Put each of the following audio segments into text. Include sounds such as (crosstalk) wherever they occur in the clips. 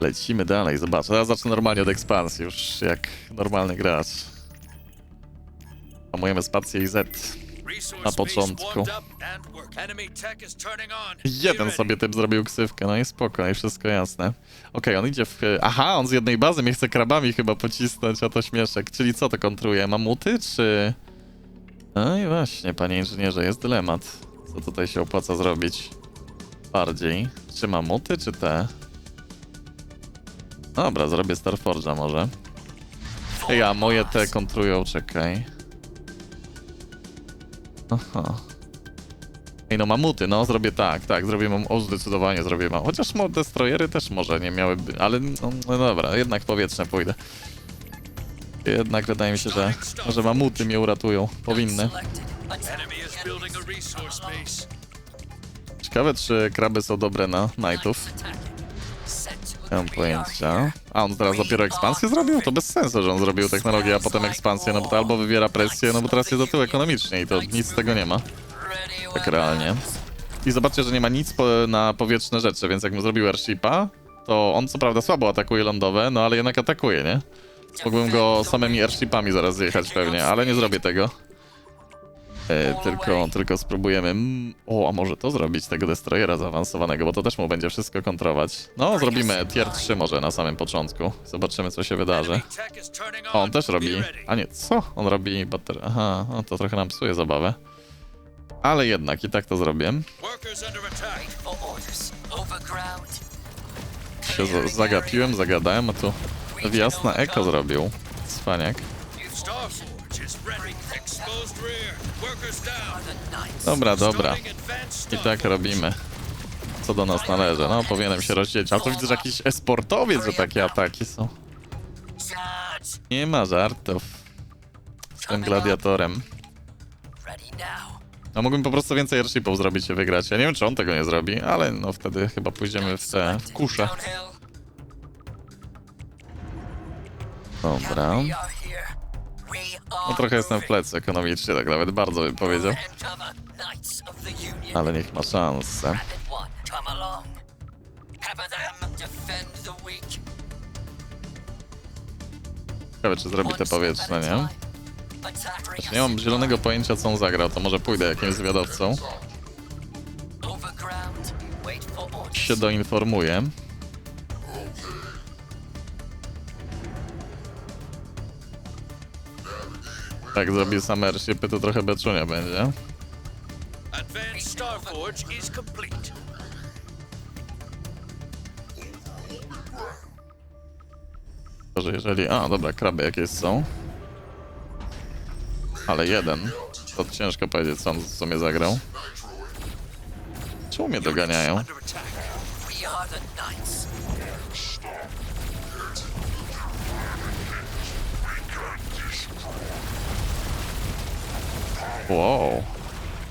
Lecimy dalej, zobaczę. Ja zacznę normalnie od ekspansji, już jak normalny gracz. Hamujemy spację i Z. Na początku. Jeden sobie typ zrobił ksywkę, no i spoko, i wszystko jasne. Okej, on idzie w... Aha, on z jednej bazy mnie chce krabami chyba pocisnąć, a to śmieszek. Czyli co to kontruje? Mamuty, czy... No i właśnie, panie inżynierze, jest dylemat. Co tutaj się opłaca zrobić? Bardziej. Czy mamuty, czy te? Dobra, zrobię Starforge'a może. Ej, a moje te kontrują, czekaj. Aha. Ej, no mamuty, no zrobię tak, tak, zrobię mam, o zdecydowanie zrobię mam. Chociaż mo, destroyery też może nie miałyby, ale no, no dobra, jednak powietrzne pójdę. Jednak wydaje mi się, że, że mamuty mnie uratują, powinny. Ciekawe, czy kraby są dobre na knightów. Nie mam pojęcia. A on teraz dopiero ekspansję zrobił? To bez sensu, że on zrobił technologię, a potem ekspansję, no bo to albo wywiera presję, no bo teraz jest do tyłu ekonomicznie i to nic z tego nie ma. Tak realnie. I zobaczcie, że nie ma nic po, na powietrzne rzeczy, więc jak mu zrobił airshipa, to on co prawda słabo atakuje lądowe, no ale jednak atakuje, nie? Mógłbym go samymi airshipami zaraz zjechać pewnie, ale nie zrobię tego. E, tylko, tylko spróbujemy. Mm, o, a może to zrobić, tego destroyera zaawansowanego, bo to też mu będzie wszystko kontrować. No, zrobimy tier 3 może na samym początku. Zobaczymy, co się wydarzy. O, on też robi. A nie, co? On robi bater. Aha, no to trochę nam psuje zabawę. Ale jednak, i tak to zrobię. Się za- zagapiłem, zagadałem, a tu wjazd na eko zrobił. Cwaniak. Dobra, dobra. I tak robimy. Co do nas należy. No, powinienem się rozdzielić. Ale to widzę, że jakiś esportowiec, że takie ataki są. Nie ma żartów. Z tym gladiatorem. No mógłbym po prostu więcej airshipów zrobić i wygrać. Ja nie wiem, czy on tego nie zrobi, ale no wtedy chyba pójdziemy w te w kusze. Dobra. No trochę jestem w plecy ekonomicznie, tak nawet bardzo bym powiedział. Ale niech ma szansę. Ciekawe, czy zrobi te powietrzne, nie? Znaczy, nie mam zielonego pojęcia, co on zagrał, to może pójdę jakimś zwiadowcą. Się doinformuję. Tak, zrobi same airshipy, to trochę beczunia będzie. Advanced Starforge is complete. To, że jeżeli... A, dobra, kraby jakieś są. Ale jeden. To ciężko powiedzieć, co, on, co mnie zagrał. Czemu mnie doganiają? Wow.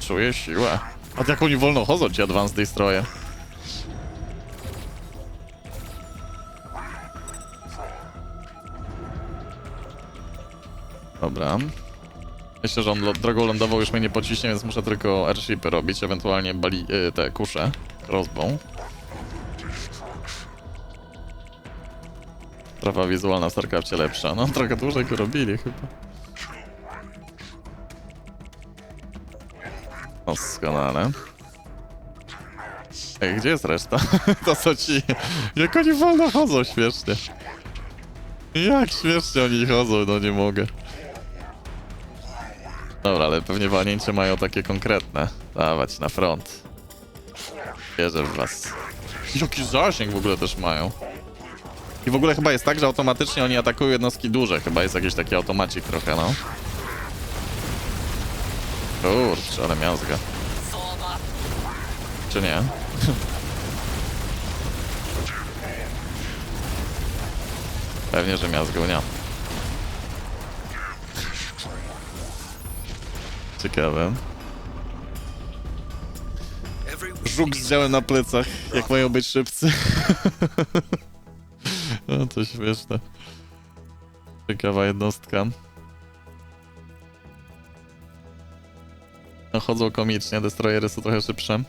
Czuję siłę. A jak oni wolno chodzą, ci Advanced Destroye. Dobra. Myślę, że on drogą lądową już mnie nie pociśnie, więc muszę tylko airshipy robić, ewentualnie bali y, te kusze crossbow. Trawa wizualna w StarCrafcie lepsza. No, trochę dłużej go robili chyba. Doskonale. Ej, gdzie jest reszta? (laughs) to co ci... Jak oni wolno chodzą, śmiesznie. Jak śmiesznie oni chodzą, no nie mogę. Dobra, ale pewnie walnięcie mają takie konkretne. Dawać na front. Wierzę w was. Jaki zasięg w ogóle też mają. I w ogóle chyba jest tak, że automatycznie oni atakują jednostki duże. Chyba jest jakiś taki automacik trochę, no. Kurczę, ale miazga. Czy nie? (laughs) Pewnie, że miazgą nie. Ciekawe. Żuk z działem na plecach, jak mają być szybcy. (laughs) no to śmieszne. Ciekawa jednostka. No chodzą komicznie, destroyery są trochę szybsze.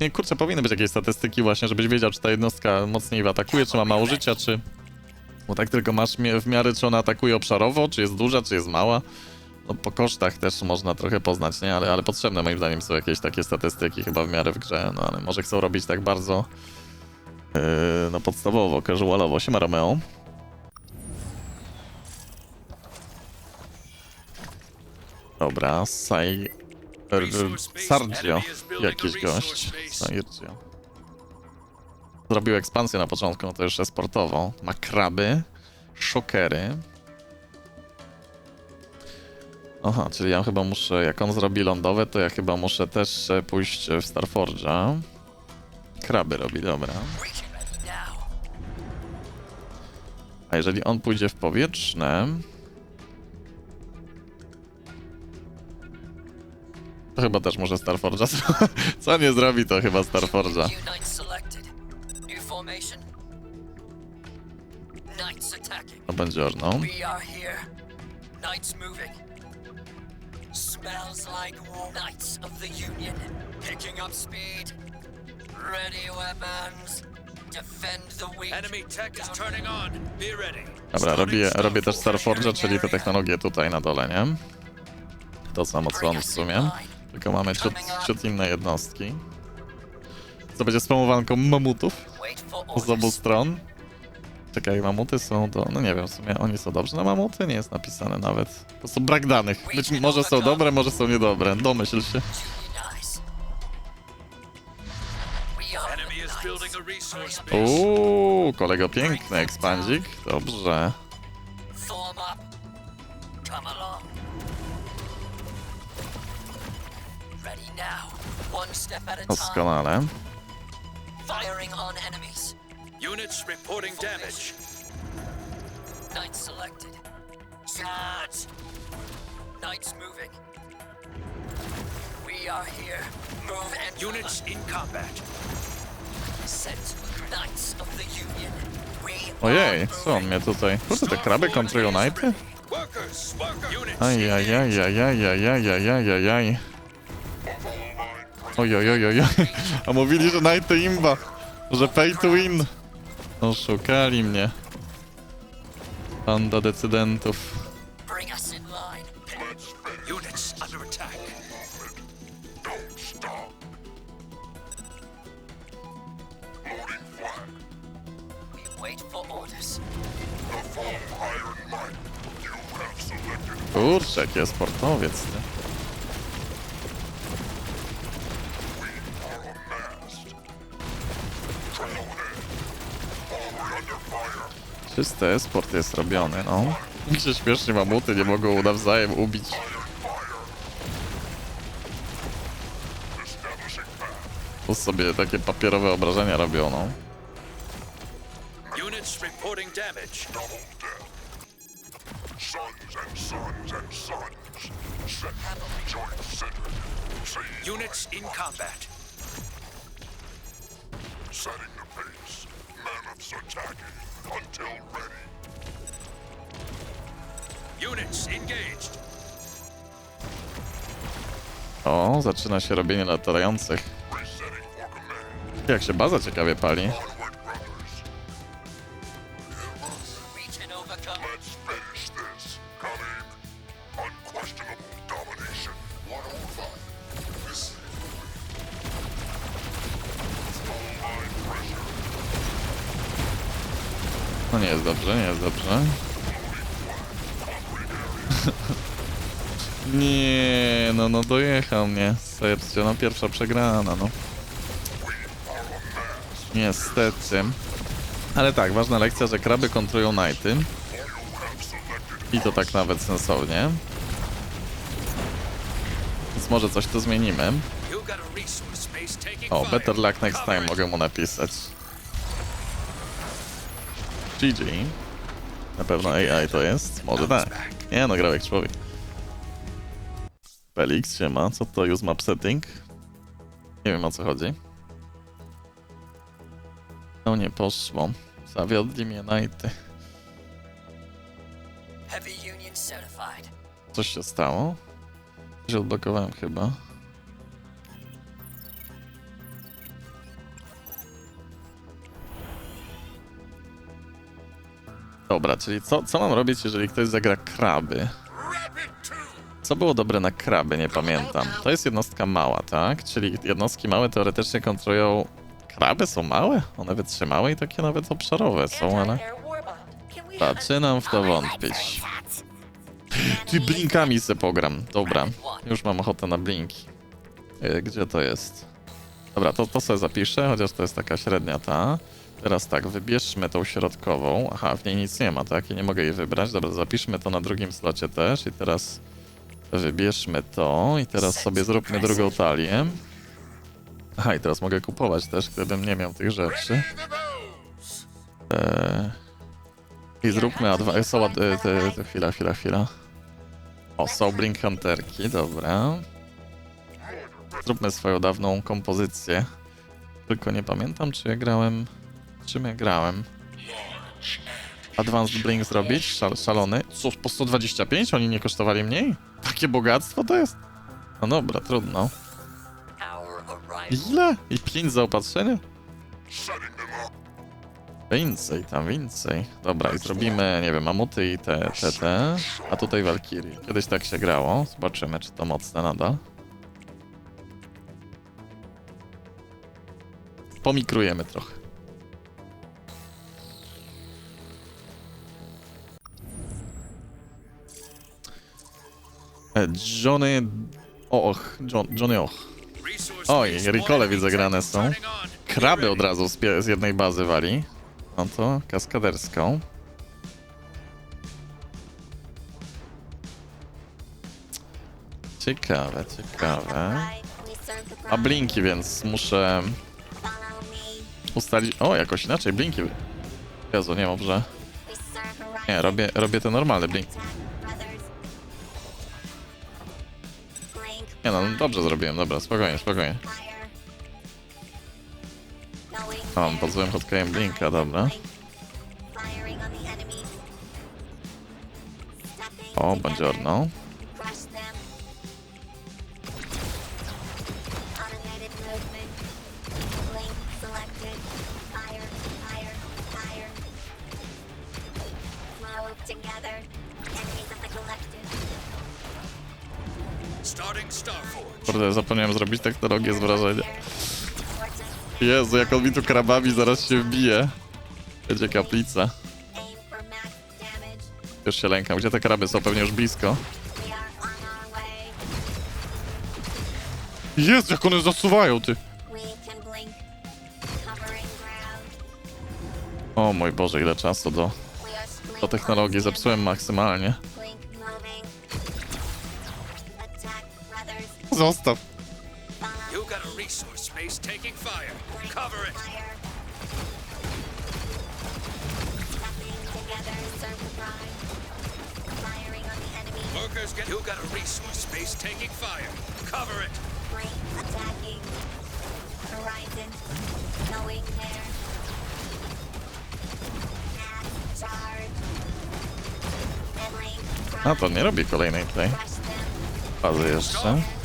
Nie, kurczę, powinny być jakieś statystyki właśnie, żebyś wiedział, czy ta jednostka mocniej atakuje, czy ma mało życia, czy... Bo tak tylko masz w miarę, czy ona atakuje obszarowo, czy jest duża, czy jest mała. No po kosztach też można trochę poznać, nie? Ale, ale potrzebne moim zdaniem są jakieś takie statystyki chyba w miarę w grze, no ale może chcą robić tak bardzo yy, no podstawowo, casualowo. Siema Romeo. Dobra, Sai... er, Sargio, jakiś gość. Sargio. Zrobił ekspansję na początku, no to już sportową. Ma kraby, szokery. Aha, czyli ja chyba muszę, jak on zrobi lądowe, to ja chyba muszę też e, pójść w Starforge'a. Kraby robi, dobra. A jeżeli on pójdzie w powietrzne... To chyba też może Starforge'a. (laughs) Co nie zrobi, to chyba Starforge'a. To będzie orną. Smells like knights of the Union. Picking up speed. Ready weapons. Dobra, robię, robię też Starforge'a, czyli te technologie tutaj na dole, nie? To samo co on w sumie. Tylko mamy ciut, ciut inne jednostki. Co będzie spamowanką mamutów z obu stron. Czekaj, mamuty są to... No nie wiem, w sumie oni są dobrzy na mamuty? Nie jest napisane nawet. To są brak danych. Być może są dobre, może są niedobre. Domyśl się. Uuu, kolego piękny ekspandzik. Dobrze. One step at a oh, time. Doskonale. Firing on enemies. Units reporting damage. Knights selected. Charge. Knights moving. We are here. Move and Units in combat. sent Knights of the Union. We Ojej, are co on mnie tutaj... Kurde, te kraby kontrują najpy? Workers, workers. Units. Ajajajajajajajajajaj. Ojojojojoj. A mówili, że Night to imba. Że pay to win. Oszukali mnie. Banda decydentów. Bring us in line. Czysty esport jest robiony, no. Mi się śmiesznie mamuty nie mogą nawzajem ubić. Tu sobie takie papierowe obrażenia robią, no. Units reporting damage. Sons and sons and sons. Set joint centered. See, Units in combat. setting the pace. Attacking until ready. Units engaged. O, zaczyna się robienie latających. Jak się baza ciekawie pali. No dojechał mnie. Sergio, no pierwsza przegrana, no. Niestety. Ale tak, ważna lekcja, że kraby kontrują nighty. I to tak nawet sensownie. Więc może coś tu zmienimy. O, better luck next time mogę mu napisać. GG. Na pewno AI to jest? Może tak. Nie no, grał jak człowiek. Felix, siema. Co to use map setting? Nie wiem o co chodzi. No nie poszło. Zawiodli mnie najty. Coś się stało? Coś odblokowałem chyba. Dobra, czyli co, co mam robić, jeżeli ktoś zagra kraby? Co było dobre na kraby, nie pamiętam. To jest jednostka mała, tak? Czyli jednostki małe teoretycznie kontrolują... Kraby są małe? One wytrzymałe i takie nawet obszarowe są, ale... Zaczynam w to wątpić. Ty blinkami se pogram. Dobra, już mam ochotę na blinki. E, Gdzie to jest? Dobra, to, to sobie zapiszę, chociaż to jest taka średnia ta. Teraz tak, wybierzmy tą środkową. Aha, w niej nic nie ma, tak? I nie mogę jej wybrać. Dobra, zapiszmy to na drugim slocie też. I teraz wybierzmy to. I teraz sobie zróbmy drugą talię. Aha, i teraz mogę kupować też, gdybym nie miał tych rzeczy. Eee... I zróbmy A2. Są, e, te, te, chwila, chwila, chwila. O, są Blink Hunterki, dobra. Zróbmy swoją dawną kompozycję. Tylko nie pamiętam, czy ja grałem... Czym ja grałem? Advanced Blink zrobić? Szal, szalony? Co, po 125? Oni nie kosztowali mniej? Takie bogactwo to jest? No dobra, trudno. Ile? I 5 zaopatrzenia? Setting them up. Więcej, tam więcej. Dobra, i zrobimy, nie wiem, mamuty i te, te, te. A tutaj Valkyrie. Kiedyś tak się grało. Zobaczymy, czy to mocne nadal. Pomikrujemy trochę. Johnny... Och, John, Johnny Och. Oj, Ricole widzę grane są. Kraby od razu z, z jednej bazy wali. No to kaskaderską. Ciekawe, ciekawe. A blinki, więc muszę ustalić... O, jakoś inaczej, blinki. Jezu, nie dobrze. Nie, robię, robię te normalne blinki. Nie no, dobrze zrobiłem, dobra, spokojnie, spokojnie. Mam pod złym hotkejem blinka, dobra. O, buongiorno. Kurde, zapomniałem zrobić technologię z wrażenia. Jezu, jak on mi tu krabami zaraz się wbije. Będzie kaplica. Już się lękam. Gdzie te kraby są? Pewnie już blisko. Jezu, jak one zasuwają, ty! O mój Boże, ile czasu do, do technologii zepsułem maksymalnie. zostaw. You got a resource base taking fire. Cover it. Great attacking. Horizon. Knowing there. Mass charge. Deadly. Ah, to nie robi kolejnej tutaj. Bazy jeszcze.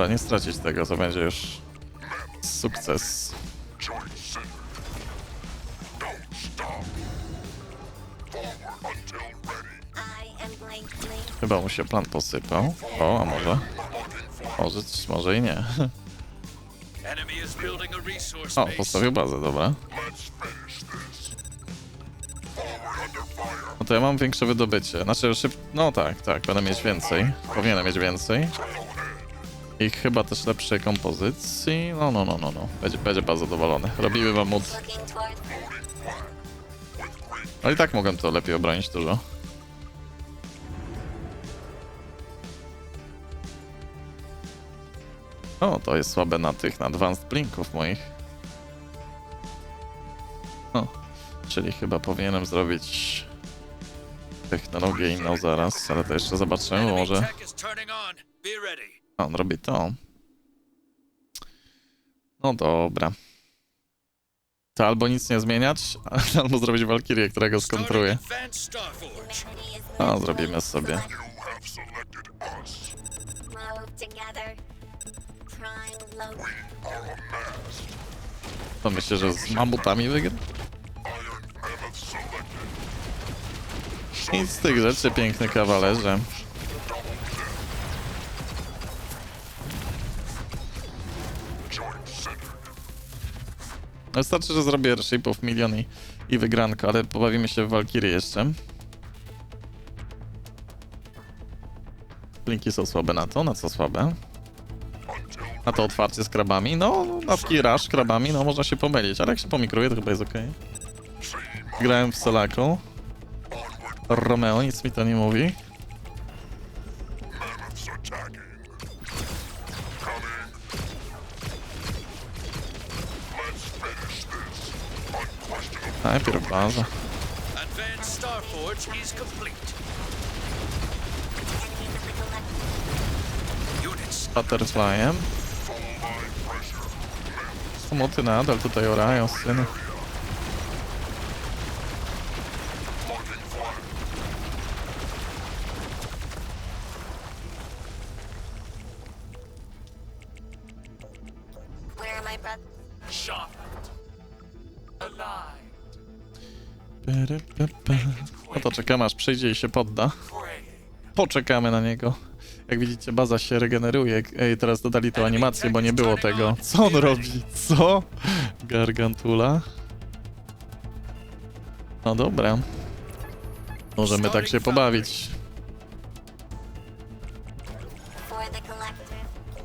Dobra, nie stracić tego, to będzie już sukces. Chyba mu się plan posypał. O, a może? Może, może i nie. O, postawił bazę, dobra. No to ja mam większe wydobycie. Znaczy, szyb... no tak, tak, będę mieć więcej. Powinienem mieć więcej. I chyba też lepszej kompozycji. No, no, no, no, no. Będzie, będzie bardzo zadowolony. Robimy. Looking toward No i tak mogłem to lepiej obronić dużo. O, to jest słabe na tych, na advanced blinków moich. O, czyli chyba powinienem zrobić technologię inną zaraz, ale to jeszcze zobaczymy, może... on. Robi to. No dobra. To albo nic nie zmieniać, (laughs) albo zrobić Valkyrię, która go Starting skontruje. No, zrobimy sobie. To myślę, że z mamutami wygra? Nic z tych rzeczy, piękny kawalerze. Wystarczy, że zrobię shape milion i, i wygranka, ale pobawimy się w Valkyrie jeszcze. Linki są słabe na to, na co słabe? Na to otwarcie z krabami, no na skiraż krabami, no można się pomylić, ale jak się pomikruje to chyba jest ok. Grałem w Solaku. Romeo, nic mi to nie mówi. Collective. Units Butterflyem. Samoty nadal tutaj orają, syny. No to czekamy aż przyjdzie i się podda. Poczekamy na niego. Jak widzicie, baza się regeneruje. Ej, teraz dodali tą animację, bo nie było tego. Co on robi? Co? Gargantula. No dobra. Możemy tak się pobawić.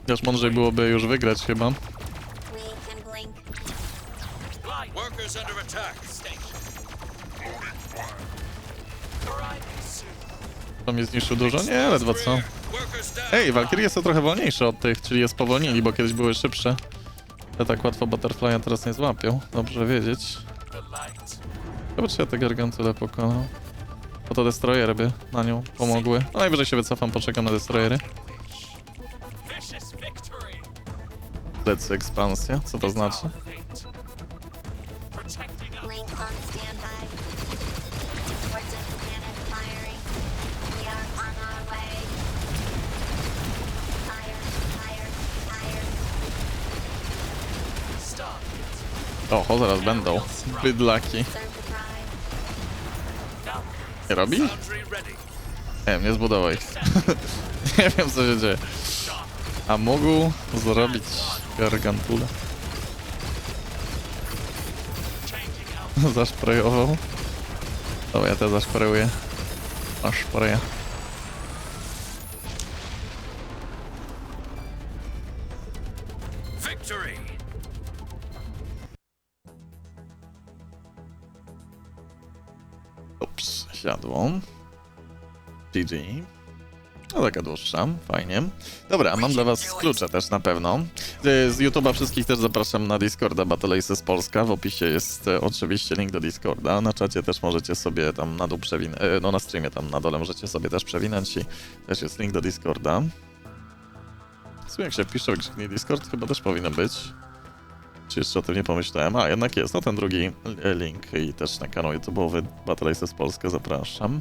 Chociaż mądrzej byłoby już wygrać chyba. Mnie zniszczył dużo? Nie, ledwo co. Ej, Valkyrie są trochę wolniejsze od tych, czyli je spowolnili, bo kiedyś były szybsze. Ja tak łatwo Butterfly'a teraz nie złapią. Dobrze wiedzieć. Chyba czy ja te gargantule pokonał. Bo to destroyery by na nią pomogły. No najwyżej się wycofam, poczekam na destroyery. Lecę ekspansja, co to znaczy? Oho, zaraz będą. Bydlaki. Nie robi? Nie wiem, nie zbudował ich. (laughs) nie wiem, co się dzieje. A mógł zrobić gargantulę. (laughs) Zaszprejował. Dobra, ja też zaszprejuję. Aż szpreję. Siadło. GG. No taka dłuższa, fajnie. Dobra, a mam dla was klucze też na pewno. Y, Z YouTube'a wszystkich też zapraszam na Discorda Battle Aces Polska. W opisie jest e, oczywiście link do Discorda. Na czacie też możecie sobie tam na dół przewinąć, no na streamie tam na dole możecie sobie też przewinąć i też jest link do Discorda. W sumie jak się wpisze w Discord, chyba też powinien być. Czy jeszcze o tym nie pomyślałem? A, jednak jest. No ten drugi link i też na kanał YouTube'owy Battle Aces Polska zapraszam.